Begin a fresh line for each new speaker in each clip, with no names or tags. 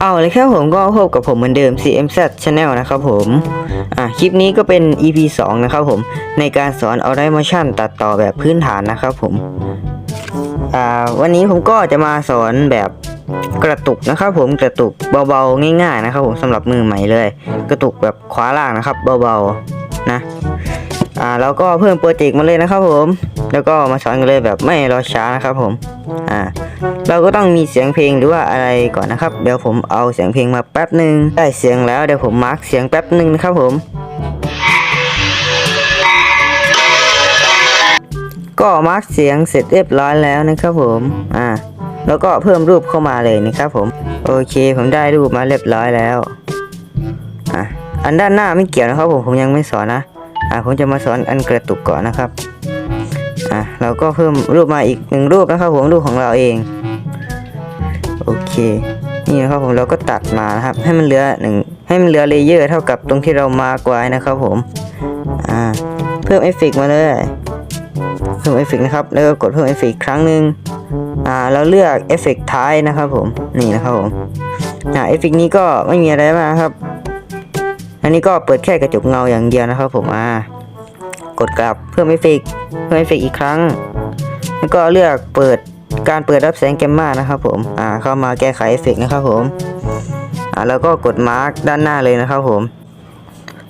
เอาเลยครับผมก็พบกับผมเหมือนเดิม CMZ Channel นะครับผม อะคลิปนี้ก็เป็น EP 2 นะครับผม ในการสอน Audio Motion ตัดต่อแบบพื้นฐานนะครับผม อ่าวันนี้ผมก็จะมาสอนแบบกระตุกนะครับผมกระตุกเบาๆง่ายๆนะครับผมสำหรับมือใหม่เลย กระตุกแบบขวาล่างนะครับเบาๆนะ อ่าแล้วก็เพิ่มโปรเจกต์มาเลยนะครับผม แล้วก็มาสอนกันเลยแบบไม่รอช้านะครับผมอ่าเราก็ต้องมีเสียงเพลงหรือว่าอะไรก่อนนะครับ เดี๋ยวผมเอาเสียงเพลงมาแป๊บหนึ่งได้เสียงแล้วเดี๋ยวผมมาร์กเสียงแป๊บหนึ่งนะครับผม ก็มาร์กเสียงเสร็จเรียบร้อยแล้วนะครับผมอ่าแล้วก็เพิ่มรูปเข้ามาเลยนะครับผม โอเคผมได้รูปมาเรียบร้อยแล้วอะอันด้านหน้าไม่เกี่ยวนะครับผมผมยังไม่สอนนะ อ่าผมจะมาสอนอันกระตุกก่อนนะครับอะเราก็เพิ่มรูปมาอีกหนึ่งรูปนะครับผมรูปของเราเองโอเคนี่นะครับผมเราก็ตัดมานะครับ ให้มันเหลือหนึ่งให้มันเหลือเลเยอร์เท่ากับตรงที่เรามาร์กไว้นะครับผมอ่าเพิ่มเอฟเฟกมาเลยเพิ่มเอฟเฟกนะครับแล้วก็กดเพิ่มเอฟเฟกครั้งหนึ่งอ่าเราเลือกเอฟเฟกท้ายนะครับผมนี่นะครับผมอ่าเอฟเฟกนี้ก็ไม่มีอะไรมากครับ อันนี้ก็เปิดแค่กระจกเงาอย่างเดียวนะครับ ผมอ่ากดกลับเพิ่มเอฟเฟกเพิ่มเอฟเฟกอีกครั้ง แล้วก็เลือกเปิดการเปิดรับแสงแกมมานะครับ ผมอ่าเข้ามาแก้ไขเอฟเฟกนะครับ ผมอ่าแล้วก็กดมาร์กด้านหน้าเลยนะครับ ผม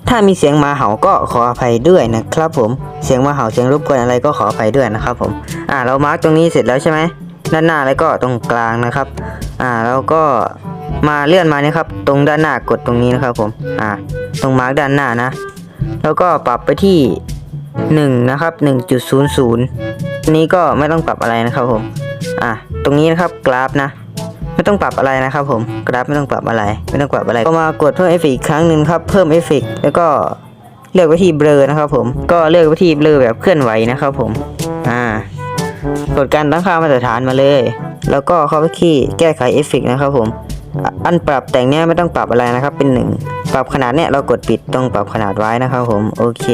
ถ้ามีเสียงมาเห่าก็ขออภัยด้วยนะครับ ผมเสียงมาเห่าเสียงรบกวนอะไรก็ขออภัยด้วยนะครับ ผมอ่าเรามาร์กตรงนี้เสร็จแล้วใช่ไหมด้านหน้าแล้วก็ตรงกลางนะครับ อ่าแล้วก็ มาเลื่อนมานี่ครับ ตรงด้านหน้ากดตรงนี้นะครับผมอ่าตรงมาร์กด้านหน้านะ แล้วก็ปรับไปที่หนึ่งนะครับหนึ่งจุดศูนย์ศูนย์นี้ก็ไม่ต้องปรับอะไรนะครับผมอะตรงนี้นะครับกราฟนะ ไม่ต้องปรับอะไรนะครับผมกราฟไม่ต้องปรับอะไร ไม่ต้องปรับอะไรก็มากดเพิ่มเอฟเฟกอีกครั้งหนึ่งครับเพิ่มเอฟเฟกแล้วก็เลือกไปที่เบลอนะครับผมก็เลือกไปที่เบลอแบบเคลื่อนไหวนะครับผมอ่ากดการตั้งค่ามาตรฐานมาเลย แล้วก็เข้าไปที่แก้ไขเอฟเฟกนะครับผม อันปรับแต่งเนี้ยไม่ต้องปรับอะไรนะครับ เป็นหนึ่งปรับขนาดเนี้ยเรากดปิดตรงปรับขนาดไว้นะครับผมโอเค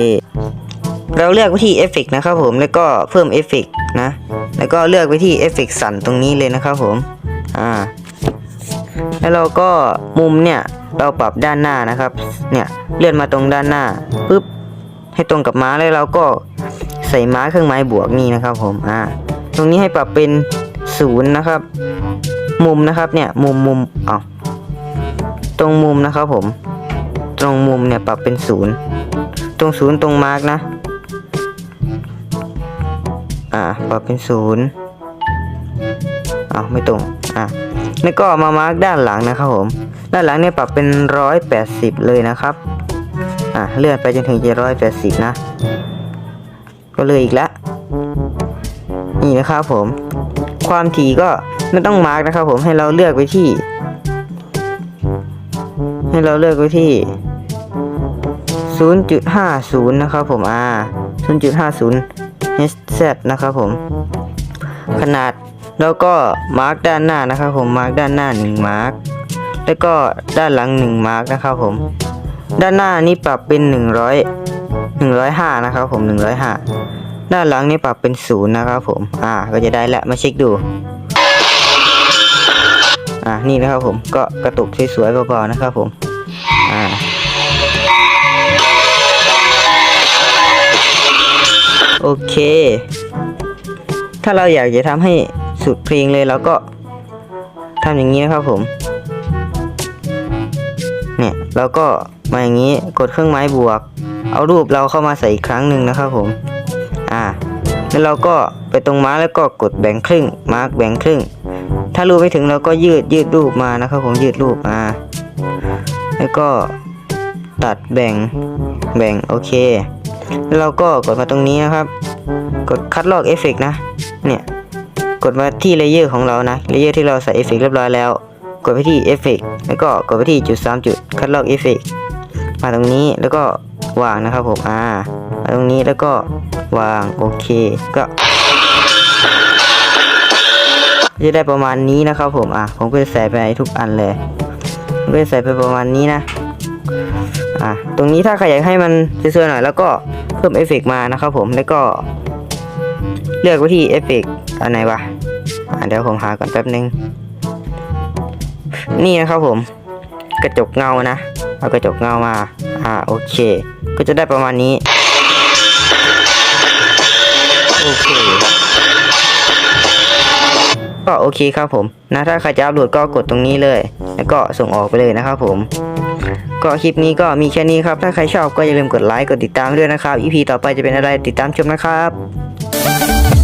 เราเลือกไปที่เอฟเฟกนะครับผมแล้วก็เพิ่มเอฟเฟกนะ แล้วก็เลือกไปที่เอฟเฟกสั่นตรงนี้เลยนะครับผมอ่าแล้วเราก็มุมเนี่ยเราปรับด้านหน้านะครับ เนี่ยเลื่อนมาตรงด้านหน้าปุ๊บให้ตรงกับม้าแล้วเราก็ใส่ม้าเครื่องไม้บวกนี่นะครับผมอ่าตรงนี้ให้ปรับเป็นศูนย์นะครับ มุมนะครับเนี่ยมุมมุมเอาตรงมุมนะครับผม ตรงมุมเนี่ยปรับเป็นศูนย์ตรงศูนย์ตรงมาร์กนะ อ่าปรับเป็นศูนย์อ้าวไม่ตรงอะแล้วก็มามาร์กด้านหลังนะครับผม ด้านหลังเนี่ยปรับเป็นร้อยแปดสิบเลยนะครับอะเลื่อนไปจนถึงเจร้อยแปดสิบนะ ก็เลยอีกแล้วนี่นะครับผม ความถี่ก็ไม่ต้องมาร์กนะครับ ผมให้เราเลือกไปที่ ให้เราเลือกไปที่ 0.50 นะครับผมอ่า0.50 HZ นะครับผมขนาดแล้วก็มาร์กด้านหน้านะครับผมมาร์กด้านหน้า1มาร์กแล้วก็ด้านหลัง1มาร์กนะครับผม ด้านหน้านี่ปรับเป็น 100 105 นะครับผม 105 ด้านหลังนี่ปรับเป็น0นะครับผม อ่า ก็จะได้ละมาเช็คดู อ่า นี่นะครับผม ก็กระตุกสวยๆเบาๆนะครับผม อ่า โอเค ถ้าเราอยากจะทำให้สุดเพลงเลยเราก็ทำอย่างนี้นะครับผม เนี่ยเราก็มาอย่างนี้กดเครื่องไม้บวก เอารูปเราเข้ามาใส่อีกครั้งหนึ่งนะครับผม อ่าแล้วเราก็ไปตรงม้าแล้วก็กดแบ่งครึ่ง มาร์กแบ่งครึ่ง ถ้ารูปไม่ถึงเราก็ยืดยืดรูปมานะครับผมยืดรูปมา แล้วก็ตัดแบ่งแบ่งโอเค แล้วเราก็กดมาตรงนี้นะครับ กดคัดลอกเอฟเฟกนะ เนี่ยกดมาที่เลเยอร์ของเรานะเลเยอร์ที่เราใส่เอฟเฟกเรียบร้อยแล้ว กดไปที่เอฟเฟกแล้วก็กดไปที่จุดสามจุดคัดลอกเอฟเฟกมาตรงนี้แล้วก็ วางนะครับผมอ่าตรงนี้แล้วก็วางโอเคก็จะได้ประมาณนี้นะครับผมอะผมก็จะใส่ไปทุกอันเลยผมก็จะใส่ไปประมาณนี้นะอะตรงนี้ถ้าใครอยากให้มันสวยๆหน่อยแล้วก็เพิ่มเอฟเฟกต์มานะครับผมแล้วก็ เลือกไปที่เอฟเฟกต์อันไหนวะอะเดี๋ยวผมหาก่อนแป๊บนึง นี่นะครับผม กระจกเงานะ เอากระจกเงามา อ่าโอเค ก็จะได้ประมาณนี้โอเคก็โอเคครับผมนะถ้าใครจะอัปโหลดก็กดตรงนี้เลย แล้วก็ส่งออกไปเลยนะครับผม ก็คลิปนี้ก็มีแค่นี้ครับ ถ้าใครชอบก็อย่าลืมกดไลค์กดติดตามด้วยนะครับ EP ต่อไปจะเป็นอะไรติดตามชมนะครับ